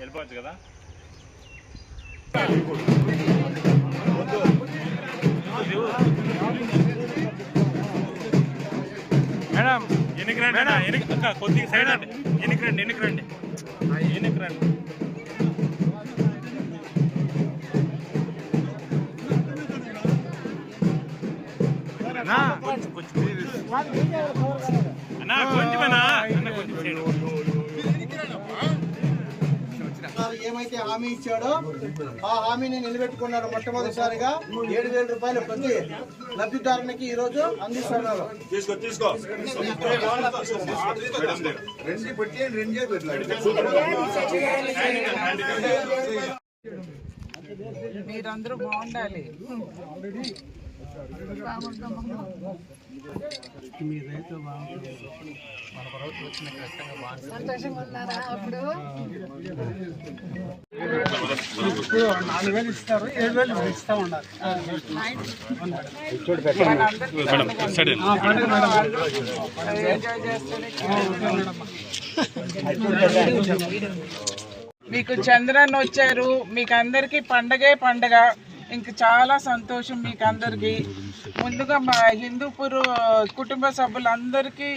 వెళ్ళిపోవచ్చు కదా? మేడం ఎన్నికి రండి ఎన్నికి అక్క కొద్దిగా సైడ్ రండి ఎన్నికి రండి ఎన్నికి రండి ఎన్నికి రండి అన్నా, కొంచెం కొంచెం. అన్నా కొంచెమేనా అన్న కొంచెం. ఏమైతే హామీ ఇచ్చాడో ఆ హామీని నిలబెట్టుకున్నారు మొట్టమొదటిసారిగా ఏడు వేల రూపాయలు ప్రతి లబ్ధిదారునికి ఈ రోజు అందిస్తున్నారు. తీసుకో నాలుగు వేలు ఇస్తారు ఏడు వేలు ఇస్తా ఉండాలి మీకు చంద్రన్ వచ్చారు. మీకు అందరికి పండగే పండగ. ఇంక చాలా సంతోషం మీకు అందరికి ముందుగా మా హిందూపూర్ కుటుంబ సభ్యులందరికీ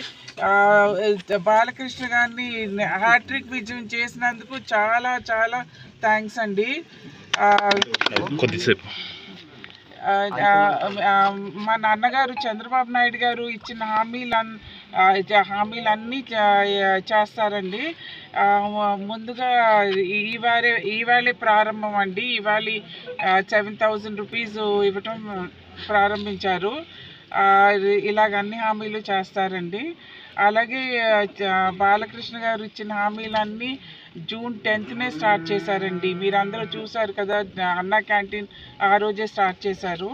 బాలకృష్ణ గారిని హ్యాట్రిక్ విజయం చేసినందుకు చాలా చాలా థ్యాంక్స్ అండి. కొద్దిసేపు. మా నాన్నగారు చంద్రబాబు నాయుడు గారు ఇచ్చిన హామీలు హామీలన్నీ చేస్తారండి. ముందుగా ఈవారే ఇవాళే ప్రారంభం అండి. ఇవాళ సెవెన్ థౌజండ్ రూపీస్ ఇవ్వటం ప్రారంభించారు. ఇలాగ అన్ని హామీలు చేస్తారండి. అలాగే బాలకృష్ణ గారు ఇచ్చిన హామీలన్నీ జూన్ టెన్త్నే స్టార్ట్ చేశారండి. మీరందరూ చూసారు కదా అన్నా క్యాంటీన్ ఆ రోజే స్టార్ట్ చేశారు.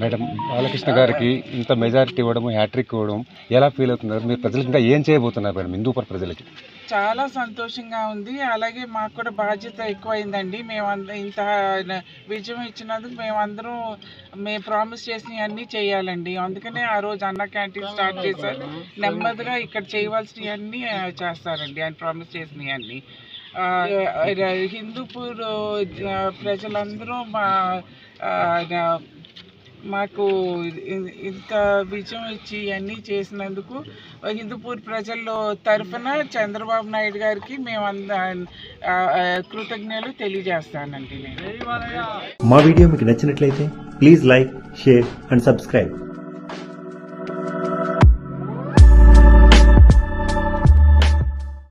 మేడం బాలకృష్ణ గారికి ఇంత మెజారిటీ ఇవ్వడం హ్యాట్రిక్ ఇవ్వడం ఎలా ఫీల్ అవుతున్నారు? మీరు ప్రజలకు ఇంకా ఏం చేయబోతున్నారు మేడం హిందూపర్ ప్రజలకి? చాలా సంతోషంగా ఉంది. అలాగే మాకు కూడా బాధ్యత ఎక్కువైందండి. మేము ఇంత విజయం ఇచ్చినందుకు మేమందరం మేము ప్రామిస్ చేసినవన్నీ చేయాలండి. అందుకనే ఆ రోజు అన్న క్యాంటీన్ స్టార్ట్ చేశారు. నెమ్మదిగా ఇక్కడ చేయవలసినవన్నీ చేస్తారండి. ఆయన ప్రామిస్ చేసినవన్నీ. హిందూపూర్ ప్రజలందరూ మా మాకు ఇంత విజయం ఇచ్చి ఇవన్నీ చేసినందుకు హిందూపూర్ ప్రజల్లో తరఫున చంద్రబాబు నాయుడు గారికి మేము అంద కృతజ్ఞతలు తెలియజేస్తానండి నేను. మా వీడియో మీకు నచ్చినట్లయితే please like share and subscribe.